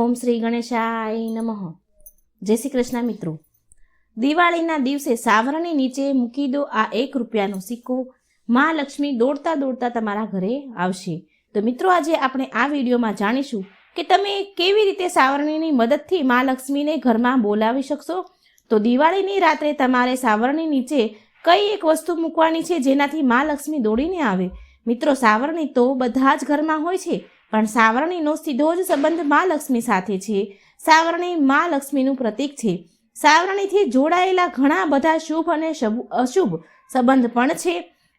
ઓમ શ્રી ગણેશાય નમઃ. જય શ્રી કૃષ્ણ મિત્રો. દિવાળીના દિવસે સાવરણી નીચે મૂકી દો આ એક રૂપિયાનો સિક્કો. મા લક્ષ્મી દોડતા દોડતા તમારા ઘરે આવશે. તો મિત્રો આજે આપણે આ વિડીયોમાં જાણીશું કે તમે કેવી રીતે સાવરણીની મદદથી મા લક્ષ્મીને ઘરમાં બોલાવી શકશો? તો દિવાળીની રાત્રે તમારે સાવરણી નીચે કઈ એક વસ્તુ મૂકવાની છે જેનાથી મા લક્ષ્મી દોડીને આવે? મિત્રો, સાવરણી તો બધા જ ઘરમાં હોય છે. પણ સાવરણીનો સીધો જ સંબંધ મા લક્ષ્મી સાથે છે. સાવરણી મા લક્ષ્મીનું પ્રતીક છે. સાવરણીથી જોડાયેલા ઘણા બધા શુભ અને અશુભ સંબંધ પણ છે.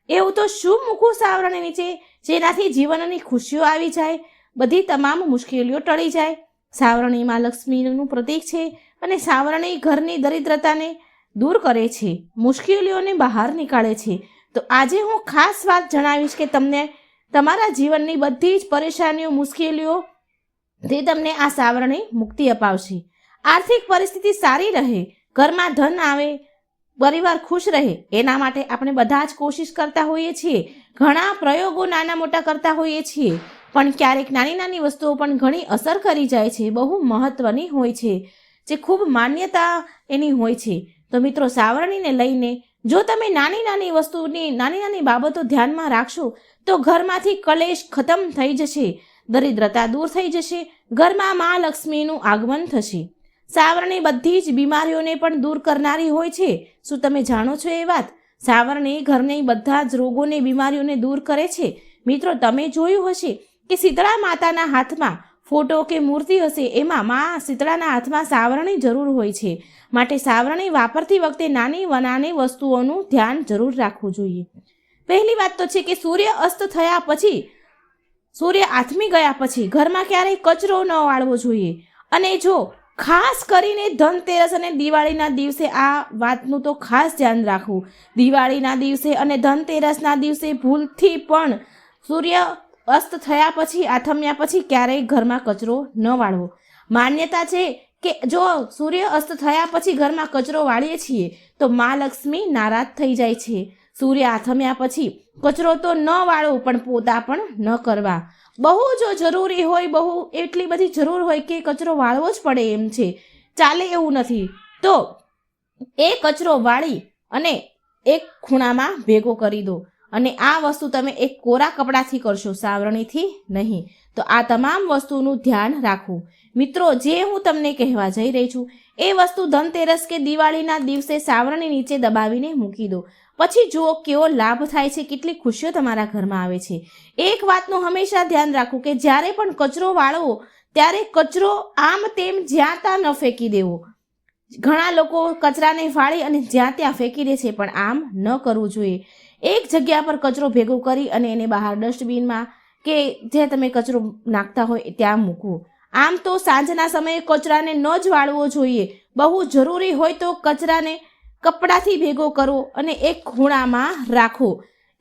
એવું તો શું મૂકવું સાવરણી નીચે, જેનાથી જીવનની ખુશીઓ આવી જાય, બધી તમામ મુશ્કેલીઓ ટળી જાય. સાવરણી મા લક્ષ્મીનું પ્રતીક છે અને સાવરણી ઘરની દરિદ્રતાને દૂર કરે છે, મુશ્કેલીઓને બહાર નીકાળે છે. તો આજે હું ખાસ વાત જણાવીશ કે તમને તમારા જીવનની બધી જ પરેશાનીઓ, મુશ્કેલીઓ તે તમને આ સાવરણી મુક્તિ અપાવશે. આર્થિક પરિસ્થિતિ સારી રહે, ઘરમાં ધન આવે, પરિવાર ખુશ રહે, એના માટે આપણે બધા જ કોશિશ કરતા હોઈએ છીએ. ઘણા પ્રયોગો નાના મોટા કરતા હોઈએ છીએ, પણ ક્યારેક નાની નાની વસ્તુઓ પણ ઘણી અસર કરી જાય છે, બહુ મહત્વની હોય છે, જે ખૂબ માન્યતા એની હોય છે. તો મિત્રો, સાવરણીને લઈને જો તમે નાની નાની વસ્તુની, નાની નાની બાબતો ધ્યાનમાં રાખશો, તો ઘરમાંથી કલેશ ખતમ થઈ જશે, દરિદ્રતા દૂર થઈ જશે, ઘરમાં મા લક્ષ્મીનું આગમન થશે. સાવરણી બધી જ બીમારીઓને પણ દૂર કરનારી હોય છે. શું તમે જાણો છો એ વાત? સાવરણી ઘરની બધા જ રોગોને, બીમારીઓને દૂર કરે છે. મિત્રો, તમે જોયું હશે કે શીતળા માતાના હાથમાં ફોટો કે મૂર્તિ હશે એમાં મા શીતળાના હાથમાં સાવરણી જરૂર હોય છે. માટે સાવરણી વાપરતી વખતે નાની નાની વસ્તુઓનું ધ્યાન જરૂર રાખવું જોઈએ. પહેલી વાત તો છે કે સૂર્ય અસ્ત થયા પછી, સૂર્ય આથમી ગયા પછી ઘરમાં ક્યારેય કચરો ન વાળવો જોઈએ. અને જો ખાસ કરીને ધનતેરસ અને દિવાળીના દિવસે આ વાતનું તો ખાસ ધ્યાન રાખવું. દિવાળીના દિવસે અને ધનતેરસના દિવસે ભૂલથી પણ સૂર્ય અસ્ત થયા પછી, આથમ્યા પછી ક્યારેય ઘરમાં કચરો ન વાળવો. માન્યતા છે કે જો સૂર્ય અસ્ત થયા પછી ઘરમાં કચરો વાળીએ છીએ, તો મા લક્ષ્મી નારાજ થઈ જાય છે. સૂર્ય આથમ્યા પછી કચરો તો ન વાળવો પણ પોતા પણ ન કરવા. બહુ જો જરૂરી હોય, બહુ એટલી બધી જરૂર હોય કે કચરો વાળવો જ પડે એમ છે. ચાલે એવું નથી. તો એ કચરો વાળી અને એક ખૂણામાં ભેગો કરી દો. અને આ વસ્તુ તમે એક કોરા કપડાથી કરશો, સાવરણીથી નહીં. તો આ તમામ વસ્તુનું ધ્યાન રાખવું. મિત્રો, જે હું તમને કહેવા જઈ રહી છું, એ વસ્તુ ધનતેરસ કે દિવાળીના દિવસે સાવરણી નીચે દબાવીને મૂકી દો. પછી જુઓ કેવો લાભ થાય છે, કેટલી ખુશીઓ તમારા ઘરમાં આવે છે. એક વાતનું હંમેશા ધ્યાન રાખવું કે જ્યારે પણ કચરો વાળવો, ત્યારે કચરો આમ તેમ જ્યાં ત્યાં ન ફેંકી દેવો. ઘણા લોકો કચરાને ફાળી અને જ્યાં ત્યાં ફેંકી દે છે, પણ આમ ન કરવું જોઈએ. એક જગ્યા પર કચરો ભેગો કરી અને એને બહાર ડસ્ટબિનમાં કે જે તમે કચરો નાખતા હોય ત્યાં મૂકવું. આમ તો સાંજના સમયે કચરાને ન જ વાળવો જોઈએ. બહુ જરૂરી હોય તો કચરાને કપડાથી ભેગો કરો અને એક ખૂણામાં રાખો.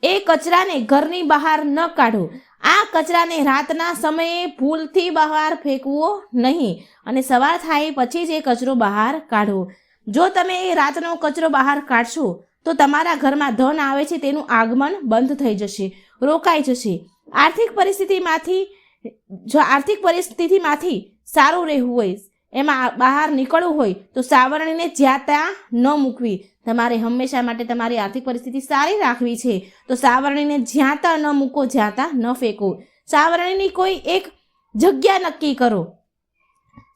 એ કચરાને ઘરની બહાર ન કાઢો. આ કચરાને રાતના સમયે ભૂલથી બહાર ફેંકવો નહીં અને સવાર થાય પછી જ એ કચરો બહાર કાઢો. જો તમે એ રાતનો કચરો બહાર કાઢશો તો તમારા ઘરમાં ધન આવે છે તેનું આગમન બંધ થઈ જશે, રોકાઈ જશે. આર્થિક પરિસ્થિતિમાંથી, જો આર્થિક પરિસ્થિતિમાંથી સારું રહેવું હોય, એમાં બહાર નીકળવું હોય, તો સાવરણીને જ્યાં ત્યાં ન મૂકવી. તમારે હંમેશા માટે તમારી આર્થિક પરિસ્થિતિ સારી રાખવી છે. તો સાવરણીને જ્યાં ત્યાં ન મૂકો, જ્યાં ત્યાં ન ફેંકો. સાવરણીની કોઈ એક જગ્યા નક્કી કરો.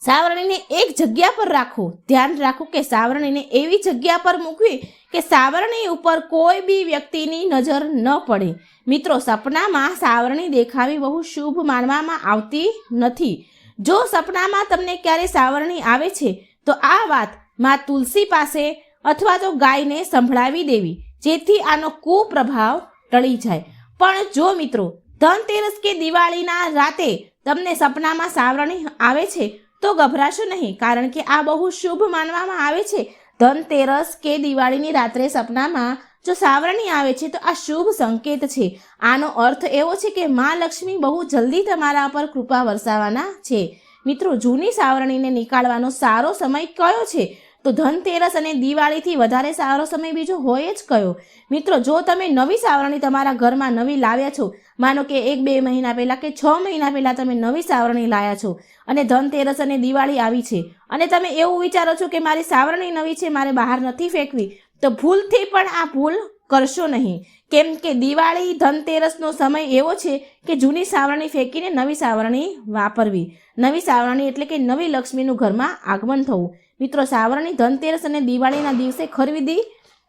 સાવરણીને એક જગ્યા પર રાખો. ધ્યાન રાખો કે સાવરણીને એવી જગ્યા પર મૂકવી કે સાવરણી ઉપર કોઈ બી વ્યક્તિની નજર ન પડે. મિત્રો, સપનામાં સાવરણી દેખાવી બહુ શુભ માનવામાં આવતી નથી. જો સપનામાં તમને ક્યારે સાવરણી આવે છે, તો આ વાતમાં તુલસી પાસે અથવા તો ગાયને સંભળાવી દેવી, જેથી આનો કુપ્રભાવ ટળી જાય. પણ જો મિત્રો, ધનતેરસ કે દિવાળીના રાતે તમને સપનામાં સાવરણી આવે છે, તો ગભરાશો નહીં, કારણ કે આ બહુ શુભ માનવામાં આવે છે. ધનતેરસ કે દિવાળીની રાત્રે સપનામાં જો સાવરણી આવે છે તો આ શુભ સંકેત છે. આનો અર્થ એવો છે કે મા લક્ષ્મી બહુ જલ્દી તમારા પર કૃપા વરસાવાના છે. મિત્રો, જૂની સાવરણીને નીકાળવાનો સારો સમય કયો છે? તો ધનતેરસ અને દિવાળીથી વધારે સારો સમય બીજો હોય જ કયો? મિત્રો, જો તમે નવી સાવરણી તમારા ઘરમાં નવી લાવ્યા છો, માનો કે એક બે મહિના પહેલાં કે છ મહિના પહેલાં તમે નવી સાવરણી લાવ્યા છો અને ધનતેરસ અને દિવાળી આવી છે અને તમે એવું વિચારો છો કે મારી સાવરણી નવી છે, મારે બહાર નથી ફેંકવી, તો ભૂલથી પણ આ ભૂલ કરશો નહીં. કેમ કે દિવાળી, ધનતેરસનો સમય એવો છે કે જૂની સાવરણી ફેંકીને નવી સાવરણી વાપરવી. નવી સાવરણી એટલે કે નવી લક્ષ્મીનું ઘરમાં આગમન થવું. મિત્રો, સાવરણી ધનતેરસ અને દિવાળીના દિવસે ખરીદી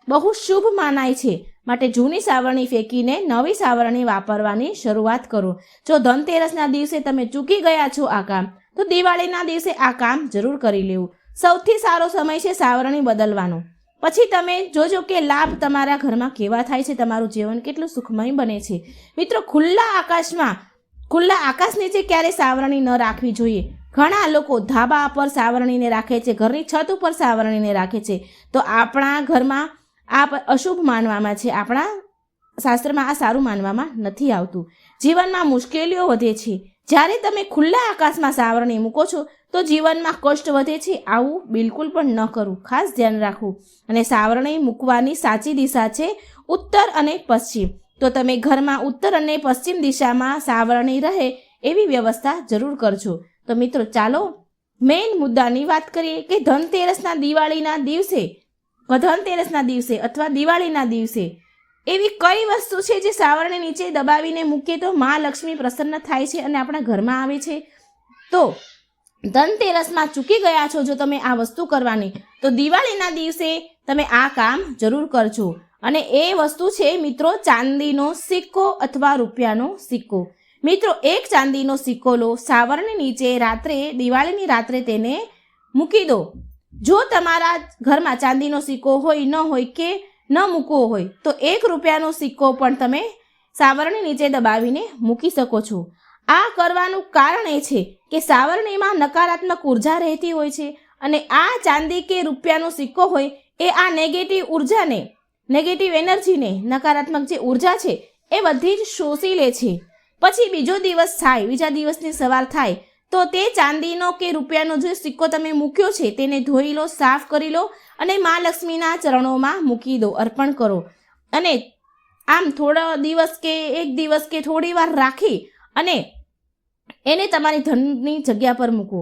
બહુ શુભ માનાય છે. માટે જૂની સાવરણી ફેંકીને નવી સાવરણી વાપરવાની શરૂઆત કરો. જો ધનતેરસના દિવસે તમે ચૂકી ગયા છો આ કામ, તો દિવાળીના દિવસે આ કામ જરૂર કરી લેવું. સૌથી સારો સમય છે સાવરણી બદલવાનો. પછી તમે જોજો કે લાભ તમારા ઘરમાં કેવા થાય છે, તમારું જીવન કેટલું સુખમય બને છે. મિત્રો, ખુલ્લા આકાશમાં, ખુલ્લા આકાશ નીચે ક્યારે સાવરણી ન રાખવી જોઈએ? ઘણા લોકો ધાબા પર સાવરણીને રાખે છે, ઘરની છત ઉપર સાવરણીને રાખે છે. તો આપણા ઘરમાં આ અશુભ માનવામાં છે. આપણા શાસ્ત્રમાં આ સારું માનવામાં નથી આવતું. જીવનમાં મુશ્કેલીઓ વધે છે. જ્યારે તમે ખુલ્લા આકાશમાં સાવરણી મૂકો છો, તો જીવનમાં કષ્ટ વધે છે. આવું બિલકુલ પણ ન કરવું. ખાસ ધ્યાન રાખવું. અને સાવરણી મૂકવાની સાચી દિશા છે ઉત્તર અને પશ્ચિમ. તો તમે ઘરમાં ઉત્તર અને પશ્ચિમ દિશામાં સાવરણી રહે એવી વ્યવસ્થા જરૂર કરજો. તો મિત્રો, ચાલો મેઇન મુદ્દાની વાત કરીએ કે ધનતેરસના દિવાળીના દિવસે ધનતેરસના દિવસે અથવા દિવાળીના દિવસે એવી કઈ વસ્તુ છે જે સાવરને નીચે દબાવીને મૂકીએ તો મા લક્ષ્મી પ્રસન્ન થાય છે અને આપણા ઘરમાં આવે છે? તો ધનતેરસમાં ચૂકી ગયા છો જો તમે આ વસ્તુ કરવાની, તો દિવાળીના દિવસે તમે આ કામ જરૂર કરજો. અને એ વસ્તુ છે મિત્રો, ચાંદીનો સિક્કો અથવા રૂપિયાનો સિક્કો. મિત્રો, એક ચાંદીનો સિક્કો લો સાવરણી નીચે રાત્રે, દિવાળીની રાત્રે તેને મૂકી દો. જો તમારા ઘરમાં ચાંદીનો સિક્કો હોય, ન હોય કે ન મૂકવો હોય, તો એક રૂપિયાનો સિક્કો પણ તમે સાવરણી નીચે દબાવીને મૂકી શકો છો. આ કરવાનું કારણ એ છે કે સાવરણીમાં નકારાત્મક ઊર્જા રહેતી હોય છે અને આ ચાંદી કે રૂપિયાનો સિક્કો હોય, એ આ નેગેટિવ ઉર્જાને નેગેટિવ એનર્જીને નકારાત્મક જે ઊર્જા છે, એ બધી જ શોષી લે છે. પછી બીજો દિવસ થાય, બીજા દિવસની સવાર થાય, તો તે ચાંદીનો કે રૂપિયાનો જે સિક્કો તમે મૂક્યો છે તેને ધોઈ લો, સાફ કરી લો અને મા લક્ષ્મીના ચરણોમાં મૂકી દો, અર્પણ કરો. અને આમ થોડો દિવસ કે એક દિવસ કે થોડી વાર રાખી અને એને તમારી ધનની જગ્યા પર મૂકો.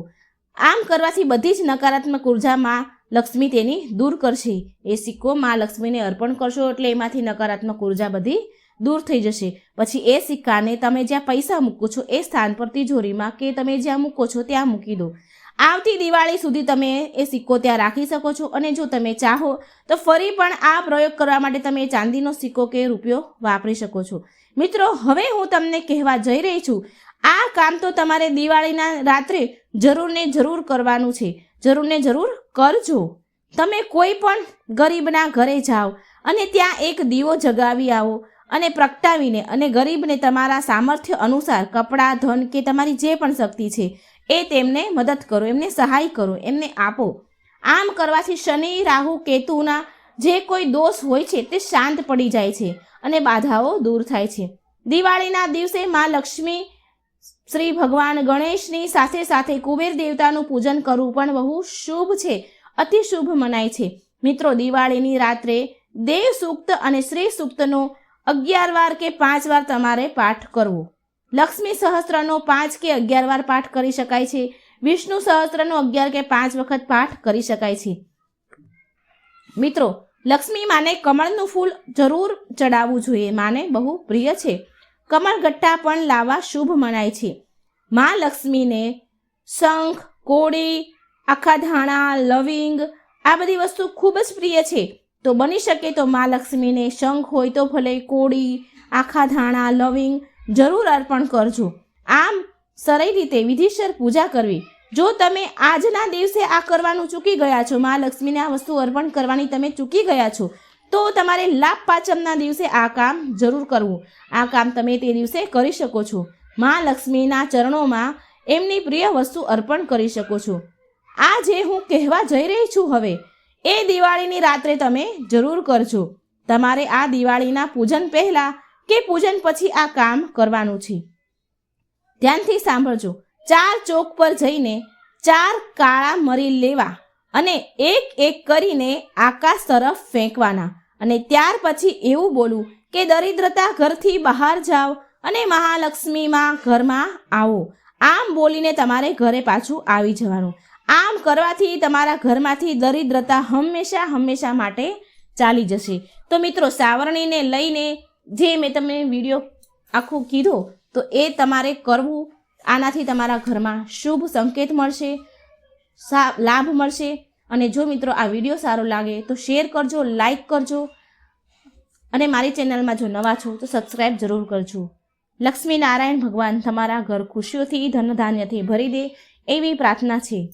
આમ કરવાથી બધી જ નકારાત્મક ઉર્જામાં લક્ષ્મી તેની દૂર કરશે. એ સિક્કો માં લક્ષ્મીને અર્પણ કરશો એટલે એમાંથી નકારાત્મક ઊર્જા બધી દૂર થઈ જશે. પછી એ સિક્કાને તમે જ્યાં પૈસા મૂકો છો, એ સ્થાન પર તિજોરીમાં કે તમે જ્યાં મૂકો છો, ત્યાં મૂકી દો. આવતી દિવાળી સુધી તમે એ સિક્કો ત્યાં રાખી શકો છો અને જો તમે ચાહો, તો ફરી પણ આ પ્રયોગ કરવા માટે તમે ચાંદીનો સિક્કો કે રૂપિયો વાપરી શકો છો. મિત્રો, હવે હું તમને કહેવા જઈ રહી છું, આ કામ તો તમારે દિવાળીના રાત્રે જરૂર ને જરૂર કરવાનું છે. જરૂર ને જરૂર કરજો. તમે કોઈ પણ ગરીબના ઘરે જાઓ અને ત્યાં એક દીવો જગાવી આવો. અને પ્રગટાવીને અને ગરીબને તમારા સામર્થ્ય અનુસાર કપડાં, ધન કે તમારી જે પણ શક્તિ છે, એ તેમને મદદ કરો, એમને સહાય કરો, એમને આપો. આમ કરવાથી શનિ, રાહુ, કેતુના જે કોઈ દોષ હોય છે, તે શાંત પડી જાય છે અને બાધાઓ દૂર થાય છે. દિવાળીના દિવસે મા લક્ષ્મી શ્રી ભગવાન ગણેશની સાથે સાથે કુબેર દેવતાનું પૂજન કરવું પણ બહુ શુભ છે, અતિ શુભ મનાય છે. મિત્રો, દિવાળીની રાત્રે દેવ સૂક્ત અને શ્રી સૂક્તનો અગિયાર વાર કે પાંચ વાર તમારે પાઠ કરવો. લક્ષ્મી સહસ્ત્રનો પાંચ કે અગિયાર વાર પાઠ કરી શકાય છે. વિષ્ણુ સહસ્ત્રનો અગિયાર કે પાંચ વખત પાઠ કરી શકાય છે. મિત્રો, લક્ષ્મી માને કમળનું ફૂલ જરૂર ચડાવવું જોઈએ. માને બહુ પ્રિય છે. કમળ ગટ્ટા પણ લાવવા શુભ મનાય છે. મા લક્ષ્મીને શંખ, કોળી, આખા ધાણા, લવિંગ આ બધી વસ્તુ ખૂબ જ પ્રિય છે. તો બની શકે તો મા લક્ષ્મીને શંખ હોય તો ભલે કોળી, આખા ધાણા, લવિંગ જરૂર અર્પણ કરજો. આમ સરળ રીતે વિધિસર પૂજા કરવી. જો તમે આજના દિવસે આ કરવાનું ચૂકી ગયા છો, મા લક્ષ્મીને આ વસ્તુ અર્પણ કરવાની તમે ચૂકી ગયા છો, તો તમારે લાભ પાંચમના દિવસે આ કામ જરૂર કરવું. આ કામ તમે તે દિવસે કરી શકો છો. મા લક્ષ્મીના ચરણોમાં એમની પ્રિય વસ્તુ અર્પણ કરી શકો છો. આ જે હું કહેવા જઈ રહી છું હવે એ દિવાળીની રાત્રે તમે જરૂર કરજો. તમારે આ દિવાળીના પૂજન પહેલાં કે પૂજન પછી આ કામ કરવાનું છે. ધ્યાનથી સાંભળજો. ચાર ચોક પર જઈને ચાર કાળા મરી લેવા અને એક એક કરીને આકાશ તરફ ફેંકવાના. અને ત્યાર પછી એવું બોલું કે દરિદ્રતા ઘરથી બહાર જાઓ અને મહાલક્ષ્મીમાં ઘરમાં આવો. આમ બોલીને તમારે ઘરે પાછું આવી જવાનું. આમ કરવાથી તમારા ઘરમાંથી દરિદ્રતા હંમેશા હંમેશા માટે ચાલી જશે. તો મિત્રો, સાવરણીને લઈને જે મેં તમને વીડિયો આખું કીધો, તો એ તમારે કરવું. આનાથી તમારા ઘરમાં શુભ સંકેત મળશે, સા, લાભ મળશે. અને જો મિત્રો આ વીડિયો સારો લાગે, તો શેર કરજો, લાઈક કરજો. અને મારી ચેનલમાં જો નવા છો, તો સબસ્ક્રાઈબ જરૂર કરજો. લક્ષ્મી નારાયણ ભગવાન તમારા ઘર ખુશીઓથી, ધનધાન્યથી ભરી દે એવી પ્રાર્થના છે.